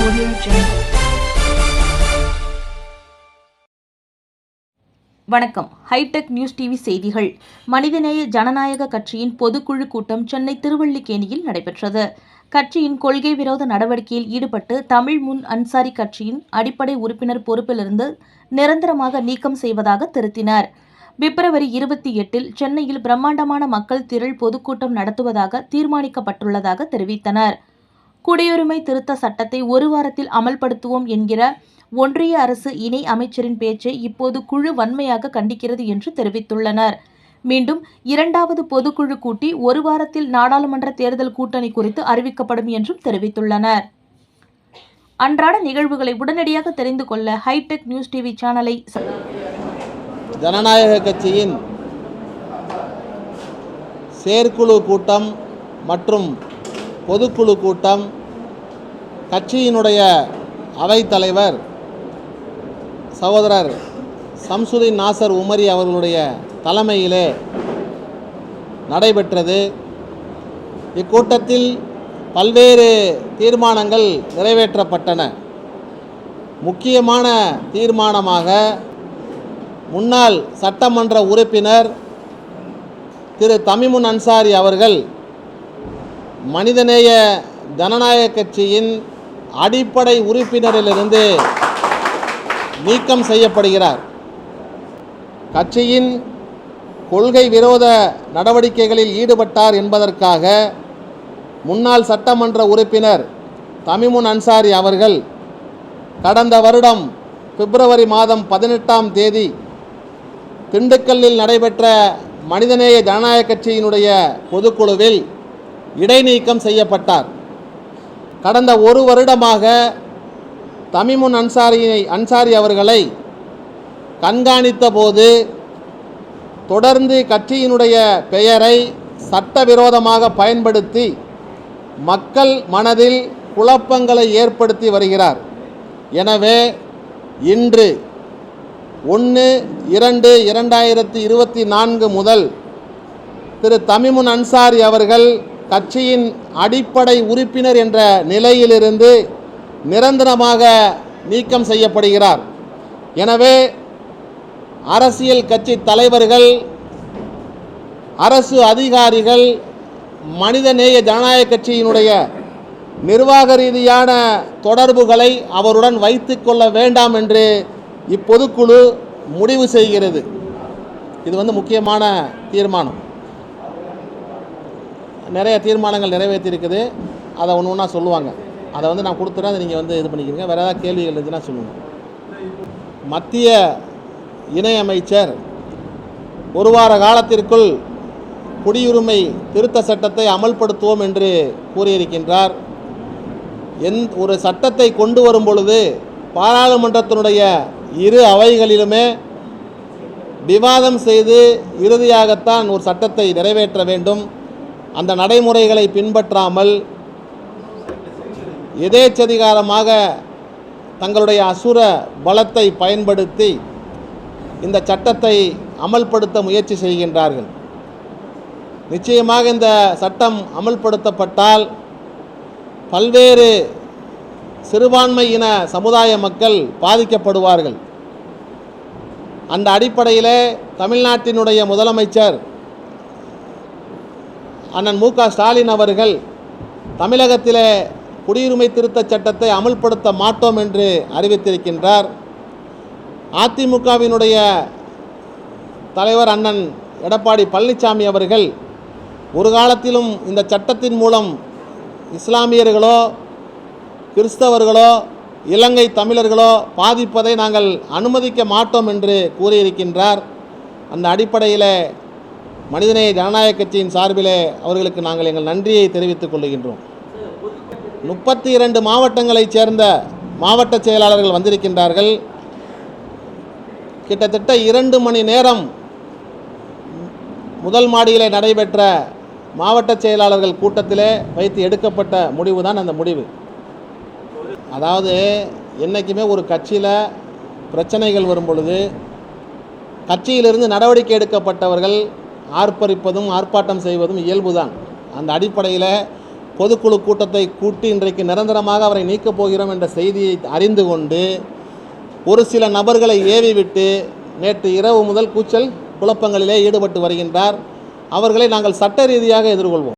Audio Jungle. வணக்கம். Hitech news TV செய்திகள். மனிதநேய ஜனநாயக கட்சியின் பொதுக்குழு கூட்டம் சென்னை திருவள்ளிக்கேணியில் நடைபெற்றது. கட்சியின் கொள்கை விரோத நடவடிக்கையில் ஈடுபட்டு தமிழ் முன் அன்சாரி கட்சியின் அடிப்படை உறுப்பினர் பொறுப்பிலிருந்து நிரந்தரமாக நீக்கம் செய்வதாக திருத்தினார். பிப்ரவரி இருபத்தி எட்டில் சென்னையில் பிரம்மாண்டமான மக்கள் திரள் பொதுக்கூட்டம் நடத்துவதாக தீர்மானிக்கப்பட்டுள்ளதாக தெரிவித்தனர். குடியுரிமை திருத்த சட்டத்தை ஒரு வாரத்தில் அமல்படுத்துவோம் என்கிற ஒன்றிய அரசு இணை அமைச்சரின் பேச்சை இப்போது குழு வன்மையாக கண்டிக்கிறது என்று தெரிவித்துள்ளனர். மீண்டும் இரண்டாவது பொதுக்குழு கூட்டி ஒரு வாரத்தில் நாடாளுமன்ற தேர்தல் கூட்டணி குறித்து அறிவிக்கப்படும் என்றும் தெரிவித்துள்ளனர். அன்றாட நிகழ்வுகளை உடனடியாக தெரிந்து கொள்ள ஹைடெக் நியூஸ் டிவி சேனலை ச- ஜனநாயக கட்சியின் செயற்குழு கூட்டம் மற்றும் பொதுக்குழு கூட்டம் கட்சியினுடைய அவைத்தலைவர் சகோதரர் சம்சுதீன் நாசர் உமரி அவர்களுடைய தலைமையிலே நடைபெற்றது. இக்கூட்டத்தில் பல்வேறு தீர்மானங்கள் நிறைவேற்றப்பட்டன. முக்கியமான தீர்மானமாக முன்னாள் சட்டமன்ற உறுப்பினர் திரு தமிமுன் அன்சாரி அவர்கள் மனிதநேய ஜனநாயக கட்சியின் அடிப்படை உறுப்பினரிலிருந்து நீக்கம் செய்யப்படுகிறார். கட்சியின் கொள்கை விரோத நடவடிக்கைகளில் ஈடுபட்டார் என்பதற்காக முன்னாள் சட்டமன்ற உறுப்பினர் தமிமுன் அன்சாரி அவர்கள் கடந்த வருடம் பிப்ரவரி மாதம் பதினெட்டாம் தேதி திண்டுக்கல்லில் நடைபெற்ற மனிதநேய ஜனநாயக கட்சியினுடைய பொதுக்குழுவில் இடைநீக்கம் செய்யப்பட்டார். கடந்த ஒரு வருடமாக தமிமுன் அன்சாரியை அன்சாரி அவர்களை கண்காணித்த போது தொடர்ந்து கட்சியினுடைய பெயரை சட்டவிரோதமாக பயன்படுத்தி மக்கள் மனதில் குழப்பங்களை ஏற்படுத்தி வருகிறார். எனவே இன்று ஒன்று இரண்டு இரண்டாயிரத்தி இருபத்தி நான்கு முதல் திரு தமிமுன் அன்சாரி அவர்கள் கட்சியின் அடிப்படை உறுப்பினர் என்ற நிலையிலிருந்து நிரந்தரமாக நீக்கம் செய்யப்படுகிறார். எனவே அரசியல் கட்சி தலைவர்கள் அரசு அதிகாரிகள் மனிதநேய ஜனநாயக கட்சியினுடைய நிர்வாக ரீதியான தொடர்புகளை அவருடன் வைத்துக்கொள்ள வேண்டாம் என்று இப்பொதுக்குழு முடிவு செய்கிறது. இது வந்து முக்கியமான தீர்மானம். நிறைய தீர்மானங்கள் நிறைவேற்றியிருக்குது அதை ஒன்று ஒன்றா சொல்லுவாங்க. அதை வந்து நான் கொடுத்துறேன். அதை நீங்கள் வந்து இது பண்ணிக்கிறீங்க. வேறு ஏதாவது கேள்விகள் இருந்துச்சுன்னா சொல்லுங்கள் மத்திய இணையமைச்சர் ஒரு வார காலத்திற்குள் குடியுரிமை திருத்த சட்டத்தை அமல்படுத்துவோம் என்று கூறியிருக்கின்றார். எந் ஒரு சட்டத்தை கொண்டு வரும் பொழுது பாராளுமன்றத்தினுடைய இரு அவைகளிலுமே விவாதம் செய்து இறுதியாகத்தான் ஒரு சட்டத்தை நிறைவேற்ற வேண்டும். அந்த நடைமுறைகளை பின்பற்றாமல் எதேச்சதிகாரமாக தங்களுடைய அசுர பலத்தை பயன்படுத்தி இந்த சட்டத்தை அமல்படுத்த முயற்சி செய்கின்றார்கள். நிச்சயமாக இந்த சட்டம் அமல்படுத்தப்பட்டால் பல்வேறு சிறுபான்மை இன சமுதாய மக்கள் பாதிக்கப்படுவார்கள். அந்த அடிப்படையில் தமிழ்நாட்டினுடைய முதலமைச்சர் அண்ணன் மு க ஸ்டாலின் அவர்கள் தமிழகத்திலே குடியுரிமை திருத்தச் சட்டத்தை அமல்படுத்த மாட்டோம் என்று அறிவித்திருக்கின்றார். அதிமுகவினுடைய தலைவர் அண்ணன் எடப்பாடி பழனிசாமி அவர்கள் ஒரு காலத்திலும் இந்த சட்டத்தின் மூலம் இஸ்லாமியர்களோ கிறிஸ்தவர்களோ இலங்கை தமிழர்களோ பாதிப்பதை நாங்கள் அனுமதிக்க மாட்டோம் என்று கூறியிருக்கின்றார். அந்த அடிப்படையில் மனிதநேய ஜனநாயக கட்சியின் சார்பிலே அவர்களுக்கு நாங்கள் எங்கள் நன்றியை தெரிவித்துக் கொள்கின்றோம். முப்பத்தி இரண்டு மாவட்டங்களைச் சேர்ந்த மாவட்ட செயலாளர்கள் வந்திருக்கின்றார்கள். கிட்டத்தட்ட இரண்டு மணி நேரம் முதல் மாடியிலே நடைபெற்ற மாவட்ட செயலாளர்கள் கூட்டத்திலே வைத்து எடுக்கப்பட்ட முடிவு தான் அந்த முடிவு. அதாவது என்றைக்குமே ஒரு கட்சியில் பிரச்சனைகள் வரும் பொழுது கட்சியிலிருந்து நடவடிக்கை எடுக்கப்பட்டவர்கள் ஆர்ப்பரிப்பதும் ஆர்ப்பாட்டம் செய்வதும் இயல்புதான். அந்த அடிப்படையில் பொதுக்குழு கூட்டத்தை கூட்டி இன்றைக்கு நிரந்தரமாக அவரை நீக்கப் போகிறோம் என்ற செய்தியை அறிந்து கொண்டு ஒரு சில நபர்களை ஏவி விட்டு நேற்று இரவு முதல் கூச்சல் குழப்பங்களிலே ஈடுபட்டு வருகின்றார். அவர்களை நாங்கள் சட்ட ரீதியாக எதிர்கொள்வோம்.